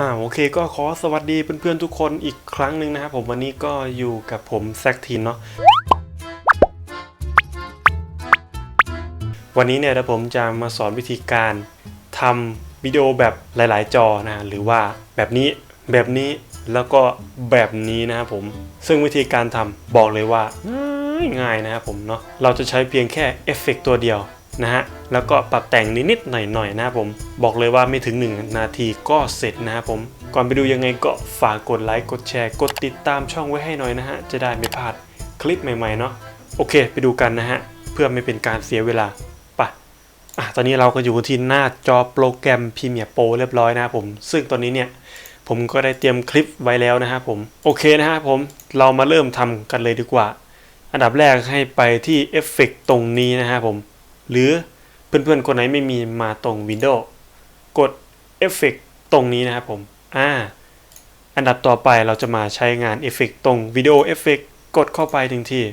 อ่าโอเคก็ขอสวัสดีเพื่อนๆทุกคนอีกครั้งหนึ่งนะครับผมวันนี้ก็อยู่กับผมแซกทีนเนาะวันนี้เนี่ยเดี๋ยวผมจะมาสอนวิธีการทำวิดีโอแบบหลาย ๆ จอนะหรือว่าแบบนี้แบบนี้แล้วก็แบบนี้นะครับผมซึ่งวิธีการทำบอกเลยว่าง่ายง่ายนะครับผมเนาะเราจะใช้เพียงแค่เอฟเฟกต์ตัวเดียวนะฮะ แล้วก็ปรับแต่งนิดๆหน่อยๆนะครับผม บอกเลยว่าไม่ถึง 1 นาทีก็เสร็จนะครับผม ก่อนไปดูยังไงก็ฝากกดไลค์กดแชร์กดติดตามช่องไว้ให้หน่อยนะฮะ จะได้ไม่พลาดคลิปใหม่ๆเนาะโอเค ไปดูกันนะฮะ เพื่อไม่เป็นการเสียเวลาไปอะตอนนี้เราก็อยู่ที่หน้าจอโปรแกรม Premiere Pro เรียบร้อยนะครับผม ซึ่งตอนนี้เนี่ยผมก็ได้เตรียมคลิปไว้แล้วนะครับผม โอเคนะครับผมเรามาเริ่มทำกันเลยดีกว่า อันดับแรกให้ไปที่เอฟเฟกตรงนี้นะครับผม หรือ เพื่อนๆ คนไหนไม่มีมาตรง Windows กดเอฟเฟกตรงนี้นะครับผมอ่าอันดับต่อไปเราจะมาใช้งานเอฟเฟกตรงวิดีโอเอฟเฟกกดเข้าไปถึงที่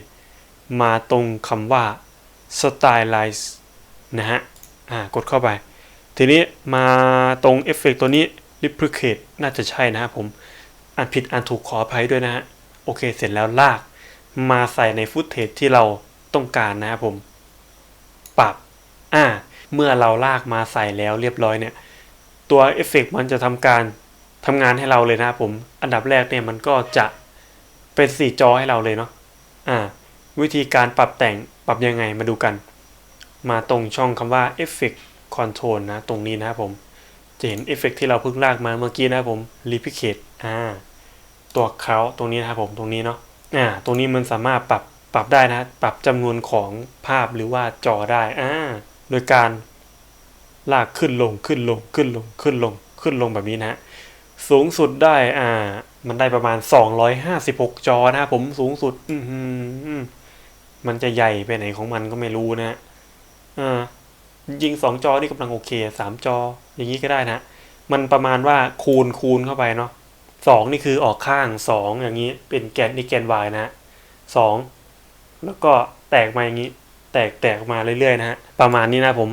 มาตรงคำว่า Stylize นะฮะอ่ากดเข้าไป ทีนี้มาตรงเอฟเฟกตัวนี้ Replicate น่าจะใช่นะครับผมอ่านผิดอ่านถูกขออภัยด้วยนะฮะ โอเคเสร็จแล้วลาก มาใส่ในฟุตเทจที่เราต้องการนะครับผมปรับ อ่า เมื่อเราลากมาใส่แล้วเรียบร้อยเนี่ย ตัวเอฟเฟกมันจะทำการทำงานให้เราเลยนะผม อันดับแรกเนี่ยมันก็จะเป็นสีจอให้เราเลยเนาะ อ่า วิธีการปรับแต่งปรับยังไงมาดูกัน มาตรงช่องคำว่า Effect Control นะ ตรงนี้นะครับผม จะเห็นเอฟเฟกที่เราเพิ่งลากมาเมื่อกี้นะครับผม Replicate อ่า ตัวเขาตรงนี้นะครับผมตรงนี้เนาะ อ่า ตรงนี้มันสามารถปรับปรับได้นะ ปรับจำนวนของภาพหรือว่าจอได้ อ่า โดยการลากขึ้นลงขึ้นลงขึ้นลงขึ้นลงขึ้นลงแบบนี้นะฮะสูงสุดได้อ่า มันได้ประมาณ 256 จอนะครับผมสูงสุด อืมันจะใหญ่ไปไหนของมันก็ไม่รู้นะฮะอ่ายิงสองจอนี่กำลังโอเคสามจอ อย่างนี้ก็ได้นะ มันประมาณว่าคูณคูณเข้าไปเนาะสองนี่คือออกข้างสองอย่างนี้เป็นแกนนี่แกน y นะฮะสองแล้วก็แตกมาอย่างนี้ แตกแตกมาเรื่อยๆนะฮะประมาณนี้นะผม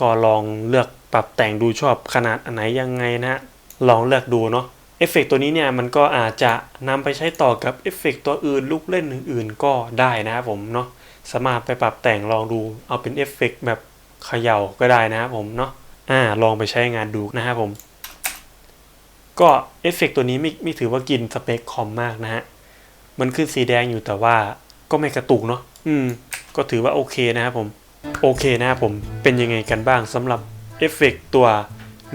ก็ลองเลือกปรับแต่งดูชอบขนาดอันไหนยังไงนะฮะลองเลือกดูเนาะเอฟเฟกตัวนี้เนี่ยมันก็อาจจะนำไปใช้ต่อกับเอฟเฟกตัวอื่นลูกเล่นอื่นๆก็ได้นะครับผมเนาะสามารถไปปรับแต่งลองดูเอาเป็นเอฟเฟกแบบเขย่าก็ได้นะครับผมเนาะอ่าลองไปใช้งานดูนะครับผม ก็เอฟเฟกตัวนี้ไม่ไม่ถือว่ากินสเปคคอมมากนะฮะมันขึ้นสีแดงอยู่แต่ว่าก็ไม่กระตุกเนาะ อืม ก็ถือว่าโอเคนะครับผม โอเคนะครับผม เป็นยังไงกันบ้างสำหรับเอฟเฟกตัว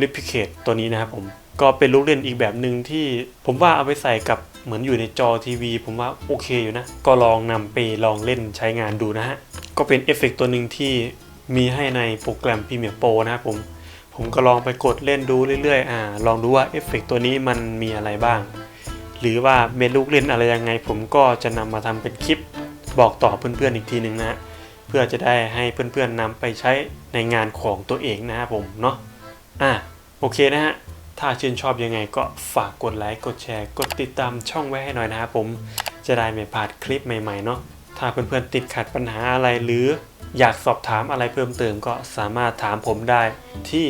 Replicate ตัวนี้นะครับผม ก็เป็นลูกเล่นอีกแบบหนึ่งที่ผมว่าเอาไปใส่กับเหมือนอยู่ในจอทีวี ผมว่าโอเคอยู่นะ ก็ลองนำไปลองเล่นใช้งานดูนะฮะ ก็เป็นเอฟเฟกตัวหนึ่งที่มีให้ในโปรแกรม Premiere Pro นะครับผม ผมก็ลองไปกดเล่นดูเรื่อยๆ อ่า ลองดูว่าเอฟเฟกตัวนี้มันมีอะไรบ้าง หรือว่าเมนลูกเล่นอะไรยังไง ผมก็จะนำมาทำเป็นคลิป บอกต่อเพื่อนๆอีกทีหนึ่งนะฮะเพื่อจะได้ให้เพื่อนๆนำไปใช้ในงานของตัวเองนะครับผมเนาะอ่าโอเคนะฮะถ้าชื่นชอบยังไงก็ฝากกดไลค์กดแชร์ กดติดตามช่องไว้ให้หน่อยนะครับผมจะได้ไม่พลาดคลิปใหม่ๆเนาะถ้าเพื่อนๆติดขัดปัญหาอะไรหรืออยากสอบถามอะไรเพิ่มเติมก็สามารถถามผมได้ที่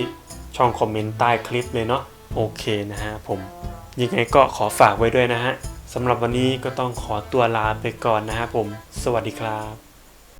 ช่องคอมเมนต์ใต้คลิปเลยเนาะโอเคนะฮะผมยังไงก็ขอฝากไว้ด้วยนะฮะสำหรับวันนี้ก็ต้องขอตัวลาไปก่อนนะฮะผม สวัสดีครับ